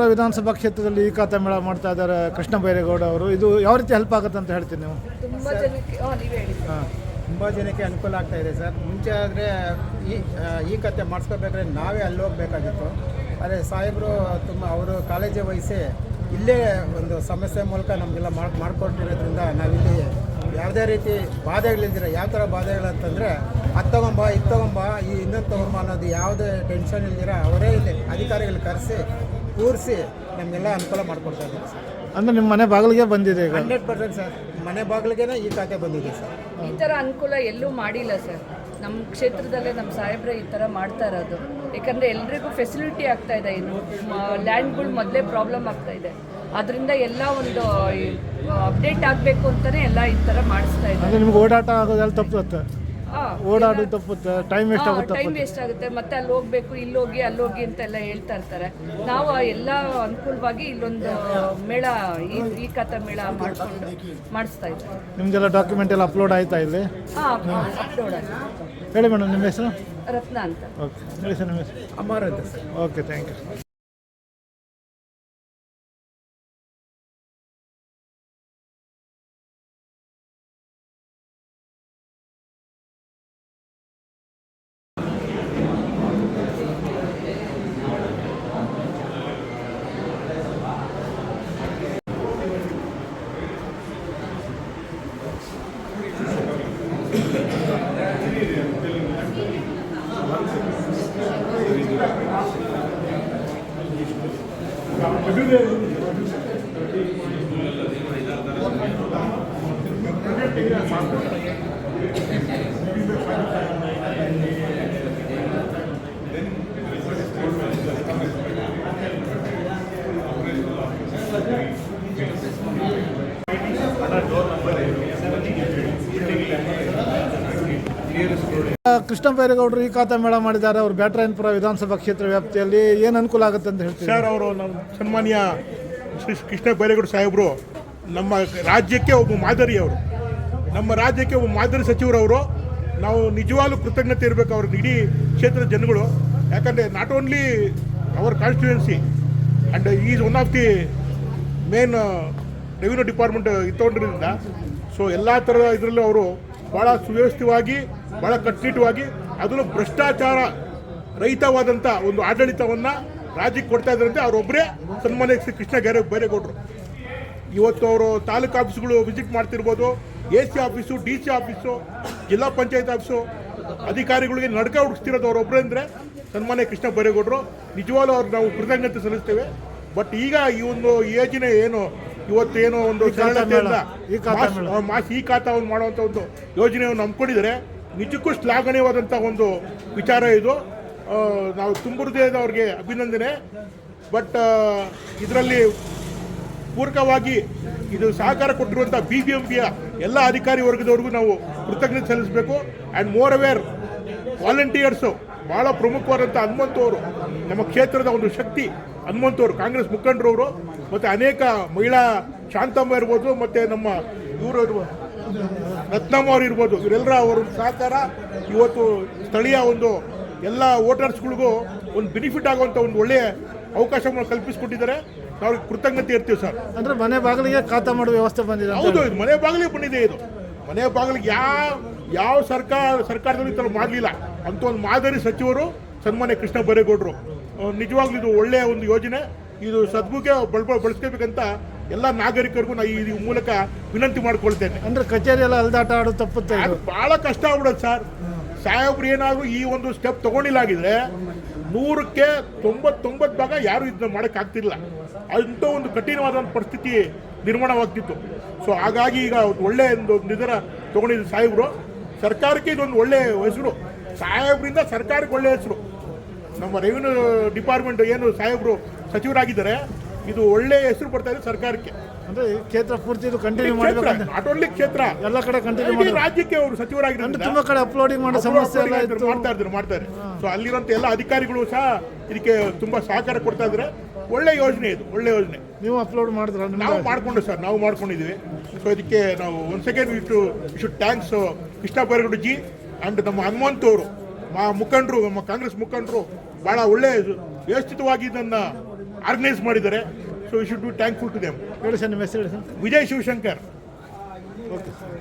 ಬ್ಯಾಟ್ರಾಯನಪುರ ವಿಧಾನಸಭಾ ಕ್ಷೇತ್ರದಲ್ಲಿ ಈ ಖಾತೆ ಮೇಳ ಮಾಡ್ತಾ ಇದ್ದಾರೆ ಕೃಷ್ಣ ಬೈರೇಗೌಡ ಅವರು. ಇದು ಯಾವ ರೀತಿ ಹೆಲ್ಪ್ ಆಗುತ್ತೆ ಅಂತ ಹೇಳ್ತೀನಿ ನೀವು? ತುಂಬ ಜನಕ್ಕೆ ಹಾಂ ನೀವು ಹೇಳಿ. ಹಾಂ. ತುಂಬ ಜನಕ್ಕೆ ಅನುಕೂಲ ಆಗ್ತಾ ಇದೆ ಸರ್. ಮುಂಚೆ ಆದರೆ ಈ ಈ ಕತೆ ಮಾಡಿಸ್ಕೋಬೇಕಾದ್ರೆ ನಾವೇ ಅಲ್ಲಿ ಹೋಗ್ಬೇಕಾಗಿತ್ತು. ಆದರೆ ಸಾಹೇಬರು ತುಂಬ ಅವರು ಕಾಲೇಜೇ ವಹಿಸಿ ಇಲ್ಲೇ ಒಂದು ಸಮಸ್ಯೆ ಮೂಲಕ ನಮಗೆಲ್ಲ ಮಾಡಿ ಮಾಡಿಕೊಟ್ಟಿರೋದ್ರಿಂದ ನಾವಿಲ್ಲಿ ಯಾವುದೇ ರೀತಿ ಬಾಧೆಗಳಿಲ್ದಿರ ಯಾವ ಥರ ಬಾಧೆಗಳಂತಂದರೆ ಅದು ತಗೊಂಬ ಇದು ತಗೊಂಬ ಈ ಇನ್ನೊಂದು ತಗೊಂಬ ಅನ್ನೋದು ಯಾವುದೇ ಟೆನ್ಷನ್ ಇಲ್ದಿರ ಅವರೇ ಇಲ್ಲಿ ಅಧಿಕಾರಿಗಳು ಕರೆಸಿ ಕೂರಿಸಿ ನಮಗೆಲ್ಲ ಅನುಕೂಲ ಮಾಡಿಕೊಡ್ತಾ ಇದ್ದಾರೆ ಸರ್. ಅಂದ್ರೆ ನಿಮ್ಮ ಮನೆ ಬಾಗಿಲಿಗೆ ಬಂದಿದೆ ಈಗ? Hundred percent sir. ಮನೆ ಬಾಗಿಲಿಗೆನೇ ಈ ಖಾತೆ ಬಂದಿದೆ ಸರ್. ಈ ಥರ ಅನುಕೂಲ ಎಲ್ಲೂ ಮಾಡಿಲ್ಲ ಸರ್. ನಮ್ಮ ಕ್ಷೇತ್ರದಲ್ಲೇ ನಮ್ಮ ಸಾಹೇಬ್ರೆ ಈ ಥರ ಮಾಡ್ತಾ ಇರೋದು. ಯಾಕಂದರೆ ಎಲ್ರಿಗೂ ಫೆಸಿಲಿಟಿ ಆಗ್ತಾ ಇದೆ. ಇನ್ನು ಲ್ಯಾಂಡ್ಗಳು ಮೊದಲೇ ಪ್ರಾಬ್ಲಮ್ ಆಗ್ತಾ ಇದೆ. ಅದರಿಂದ ಎಲ್ಲ ಒಂದು ಅಪ್ಡೇಟ್ ಆಗಬೇಕು ಅಂತಲೇ ಎಲ್ಲ ಈ ಥರ ಮಾಡಿಸ್ತಾ ಇದ್ದಾರೆ. ಅಂದರೆ ನಿಮ್ಗೆ ಓಡಾಟ ಆಗೋದೆಲ್ಲ ತಪ್ಪುತ್ತೆ? ಓಡಾಡೋದು ತಪ್ಪುತ್ತೆ ಟೈಮ್ ವೇಸ್ಟ್ ಆಗುತ್ತೆ ಟೈಮ್ ವೇಸ್ಟ್ ಆಗುತ್ತೆ. ಮತ್ತೆ ಅಲ್ಲಿ ಹೋಗ್ಬೇಕು ಇಲ್ಲಿ ಹೋಗಿ ಅಲ್ಲಿ ಹೋಗಿ ಅಂತೆಲ್ಲ ಹೇಳ್ತಾ ಇರ್ತಾರೆ. ನಾವು ಆ ಎಲ್ಲ ಅನುಕೂಲವಾಗಿ ಇಲ್ಲೊಂದು ಮೇಳ ಈ ಈ ಕಥಾ ಮೇಳ ಮಾಡ್ಕೊಂಡು ಮಾಡಿಸ್ತಾ ಇದ್ದಾರೆ ನಿಮಗೆಲ್ಲ ಡಾಕ್ಯುಮೆಂಟ್ ಎಲ್ಲ ಅಪ್ಲೋಡ್ ಆಯ್ತಾ ಇಲ್ಲಿ? ಹಾಂ ಅಪ್ಲೋಡ್ ಆಗಿ ಹೇಳಿ ಮೇಡಮ್ ನಿಮ್ಮ ಹೆಸರು? ರತ್ನ ಅಂತ. ಓಕೆ ಹೇಳಿ ಸರ್ ನಿಮ್ಮ ಹೆಸರು? ಅಮರ್ ಅಂತ. Sir okay thank you Gracias. Krishna ಬೈರೇಗೌಡರು ಈ ಖಾತೆ ಮೇಳ ಮಾಡಿದ್ದಾರೆ. ಅವರು ಬ್ಯಾಟರಾಯನ್ಪುರ ವಿಧಾನಸಭಾ ಕ್ಷೇತ್ರ ವ್ಯಾಪ್ತಿಯಲ್ಲಿ ಏನು ಅನುಕೂಲ ಆಗುತ್ತೆ ಅಂತ ಹೇಳ್ತೀವಿ ಸರ್, ಅವರು ನಮ್ಮ ಸನ್ಮಾನ್ಯ ಶ್ರೀ ಕೃಷ್ಣ ಬೈರೇಗೌಡ ಸಾಹೇಬರು, ನಮ್ಮ ರಾಜ್ಯಕ್ಕೆ ಒಬ್ಬ ಮಾದರಿ ಅವರು. ನಮ್ಮ ರಾಜ್ಯಕ್ಕೆ ಒಬ್ಬ ಮಾದರಿ ಸಚಿವರವರು ನಾವು ನಿಜವಾಗ್ಲೂ ಕೃತಜ್ಞತೆ ಇರಬೇಕು ಅವ್ರಿಗೆ ಇಡೀ ಕ್ಷೇತ್ರದ ಜನಗಳು. ಯಾಕಂದರೆ not only our constituency and is one of the main revenue department ಇತ್ತೊಂಡ್ರಿಂದ so ಎಲ್ಲ ಥರದ ಇದರಲ್ಲೂ ಅವರು ಭಾಳ ಸುವ್ಯವಸ್ಥಿತವಾಗಿ ಭಾಳ ಕಟ್ಟುನಿಟ್ಟವಾಗಿ ಅದನ್ನು ಭ್ರಷ್ಟಾಚಾರ ರಹಿತವಾದಂಥ ಒಂದು ಆಡಳಿತವನ್ನು ರಾಜ್ಯಕ್ಕೆ ಕೊಡ್ತಾ ಇದ್ರಂತೆ ಅವರೊಬ್ಬರೇ ಸನ್ಮಾನ್ಯ ಶ್ರೀ ಕೃಷ್ಣ ಗೈರೆ ಬೈರೇಗೌಡರು. ಇವತ್ತು ಅವರು ತಾಲೂಕು ಆಫೀಸ್ಗಳು visit ಮಾಡ್ತಿರ್ಬೋದು A C office D C office ಜಿಲ್ಲಾ ಪಂಚಾಯತ್ ಆಫೀಸು ಅಧಿಕಾರಿಗಳಿಗೆ ನಡ್ಕ ಹುಡುಕ್ತಿರೋದು ಅವರೊಬ್ಬರೇ ಅಂದರೆ ಸನ್ಮಾನ್ಯ ಕೃಷ್ಣ ಬೈರೇಗೌಡರು. ನಿಜವಾಗ್ಲೂ ಅವ್ರು ನಾವು ಕೃತಜ್ಞತೆ ಸಲ್ಲಿಸ್ತೇವೆ. ಬಟ್ ಈಗ ಈ ಒಂದು ಯೋಜನೆ ಏನು ಇವತ್ತು ಏನೋ ಒಂದು ಸರಳತೆಯಿಂದ ಈ ಖಾತಾ ಮಾಸ್- ಮೇಳ. ಆ, ಮಾಸ್ ಈ ಖಾತಾ ಒಂದು ಮಾಡುವಂಥ ಒಂದು ಯೋಜನೆಯನ್ನು ನಂಬ್ಕೊಂಡಿದ್ದಾರೆ ನಿಜಕ್ಕೂ ಶ್ಲಾಘನೀಯವಾದಂಥ ಒಂದು ವಿಚಾರ ಇದು. ನಾವು ತುಂಬ ಅಭಿನಂದನೆ. ಬಟ್ ಇದರಲ್ಲಿ ಪೂರಕವಾಗಿ ಇದು ಸಹಕಾರ ಕೊಟ್ಟಿರುವಂಥ ಬಿ ಬಿ ಎಂ ಪಿಯ ಎಲ್ಲ ಅಧಿಕಾರಿ ವರ್ಗದವ್ರಿಗೂ ನಾವು ಕೃತಜ್ಞತೆ ಸಲ್ಲಿಸಬೇಕು. ಆ್ಯಂಡ್ ಮೋರ್ ಅವೇರ್ ವಾಲಂಟಿಯರ್ಸು ಭಾಳ ಪ್ರಮುಖವಾದಂಥ ಹನುಮಂತವರು ನಮ್ಮ ಕ್ಷೇತ್ರದ ಒಂದು ಶಕ್ತಿ ಹನುಮಂತವರು ಕಾಂಗ್ರೆಸ್ ಮುಖಂಡರವರು ಮತ್ತು ಅನೇಕ ಮಹಿಳಾ ಶಾಂತಮ್ಮ ಇರ್ಬೋದು, ಮತ್ತು ನಮ್ಮ ಇವರು ರತ್ನಮ್ಮ ಅವರು ಇರ್ಬೋದು. ಇವರೆಲ್ಲರ ಅವರ ಸಹಕಾರ. ಇವತ್ತು ಸ್ಥಳೀಯ ಒಂದು ಎಲ್ಲ ವೋಟರ್ಸ್ಗಳಿಗೂ ಒಂದು ಬೆನಿಫಿಟ್ ಆಗುವಂಥ ಒಂದು ಒಳ್ಳೆಯ ಅವಕಾಶವನ್ನು ಕಲ್ಪಿಸಿಕೊಟ್ಟಿದ್ದಾರೆ. ನಾವು ಕೃತಜ್ಞತೆ ಇರ್ತೀವಿ ಸರ್. ಅಂದರೆ ಮನೆ ಬಾಗಿಲಿಗೆ ಖಾತಾ ಮಾಡುವ ವ್ಯವಸ್ಥೆ ಬಂದಿದೆ ಹೌದು ಇದು ಮನೆ ಬಾಗಿಲಿಗೆ ಬಂದಿದೆ ಇದು. ಮನೆ ಬಾಗಿಲಿಗೆ ಯಾವ ಯಾವ ಸರ್ಕಾರ ಸರ್ಕಾರದಲ್ಲಿ ಈ ಥರ ಮಾಡಲಿಲ್ಲ. ಅಂತ ಒಂದು ಮಾದರಿ ಸಚಿವರು ಸನ್ಮಾನ್ಯ ಕೃಷ್ಣ ಬರೇಗೌಡರು. ನಿಜವಾಗ್ಲೂ ಇದು ಒಳ್ಳೆಯ ಒಂದು ಯೋಜನೆ. ಇದು ಸದ್ಬುಗೆ ಬಳ ಬಳಸ್ಕೋಬೇಕಂತ ಎಲ್ಲ ನಾಗರಿಕರಿಗೂ ನಾ ಈ ಮೂಲಕ ವಿನಂತಿ ಮಾಡ್ಕೊಳ್ತೇನೆ. ಅಂದ್ರೆ ಕಚೇರಿ ಎಲ್ಲ ಅಲ್ದಾಟ ಆಡೋ ತಪ್ಪುತ್ತೆ ಅದು ಬಹಳ ಕಷ್ಟ ಆಗ್ಬಿಡೋದು ಸರ್. ಸಾಹೇಬ್ರು ಏನಾದ್ರು ಈ ಒಂದು ಸ್ಟೆಪ್ ತಗೊಂಡಿಲ್ಲ ಆಗಿದ್ರೆ ನೂರಕ್ಕೆ ತೊಂಬತ್ತೊಂಬತ್ತು ಭಾಗ ಯಾರು ಇದನ್ನ ಮಾಡೋಕ್ಕಾಗ್ತಿಲ್ಲ ಅಂಥ ಒಂದು ಕಠಿಣವಾದ ಒಂದು ಪರಿಸ್ಥಿತಿ ನಿರ್ಮಾಣವಾಗ್ತಿತ್ತು. ಸೊ ಹಾಗಾಗಿ ಈಗ ಒಳ್ಳೆ ಒಂದು ನಿರ್ಧಾರ ತಗೊಂಡಿದ್ರು ಸಾಹೇಬ್ರು. ಸರ್ಕಾರಕ್ಕೆ ಇದೊಂದು ಒಳ್ಳೆ ಹೆಸರು. ಸಾಹೇಬ್ರಿಂದ ಸರ್ಕಾರಕ್ಕೆ ಒಳ್ಳೆ ಹೆಸರು. ನಮ್ಮ ರೆವಿನ್ಯೂ ಡಿಪಾರ್ಟ್ಮೆಂಟ್ ಏನು ಸಾಹೇಬ್ರು ಸಚಿವರಾಗಿದ್ದಾರೆ ಇದು ಒಳ್ಳೆ ಹೆಸರು ಬರ್ತಾ ಇದೆ ಸರ್ಕಾರಕ್ಕೆ. ಅಂದ್ರೆ ಕ್ಷೇತ್ರ ಪೂರ್ತಿ ಇದು ಕಂಟಿನ್ಯೂ ಮಾಡಬೇಕು ನಾಟ್ ಓನ್ಲಿ ಕ್ಷೇತ್ರ. ಎಲ್ಲ ಕಡೆ ಕಂಟಿನ್ಯೂ ಮಾಡಿ ರಾಜ್ಯಕ್ಕೆ ಅವರು ಅಂದ್ರೆ ಸಚಿವರಾಗಿದ್ದಾರೆ ತುಂಬ ಕಡೆ ಅಪ್ಲೋಡಿಂಗ್ ಮಾಡೋ ಸಮಸ್ಯೆ ಎಲ್ಲ ಇತ್ತು. ಮಾಡ್ತಾ ಇದ್ದಾರೆ ಮಾಡ್ತಾರೆ ಸೊ ಅಲ್ಲಿರುವಂತ ಎಲ್ಲ ಅಧಿಕಾರಿಗಳು ಸಹ ಇದಕ್ಕೆ ತುಂಬಾ ಸಹಕಾರ ಕೊಡ್ತಾ ಇದ್ದಾರೆ ಒಳ್ಳೆ ಯೋಜನೆ ಇದು ಒಳ್ಳೆ ಯೋಜನೆ. ನೀವು ಅಪ್ಲೋಡ್ ಮಾಡಿದ್ರ ನಾವು ಮಾಡ್ಕೊಂಡು ಸರ್ ನಾವು ಮಾಡ್ಕೊಂಡಿದ್ದೀವಿ ಸೊ ಇದಕ್ಕೆ ನಾವು ಒನ್ ಸೆಕೆಂಡ್ ಇಟ್ಟು ಇಷ್ಟು ಥ್ಯಾಂಕ್ಸ್ ಕೃಷ್ಣ ಜಿ ಆ್ಯಂಡ್ ನಮ್ಮ ಹನುಮಂತ್ ಅವರು ಮಾ ಮುಖಂಡರು ನಮ್ಮ ಕಾಂಗ್ರೆಸ್ ಮುಖಂಡರು ಭಾಳ ಒಳ್ಳೆ ವ್ಯವಸ್ಥಿತವಾಗಿ ಇದನ್ನು ಆರ್ಗನೈಸ್ ಮಾಡಿದ್ದಾರೆ. So you should be thankful to them ಹೇಳಿ ಸರ್ ನಿಮ್ಮ ಹೆಸರು ಹೇಳಿ sir. Vijay Shivashankar. Okay sir.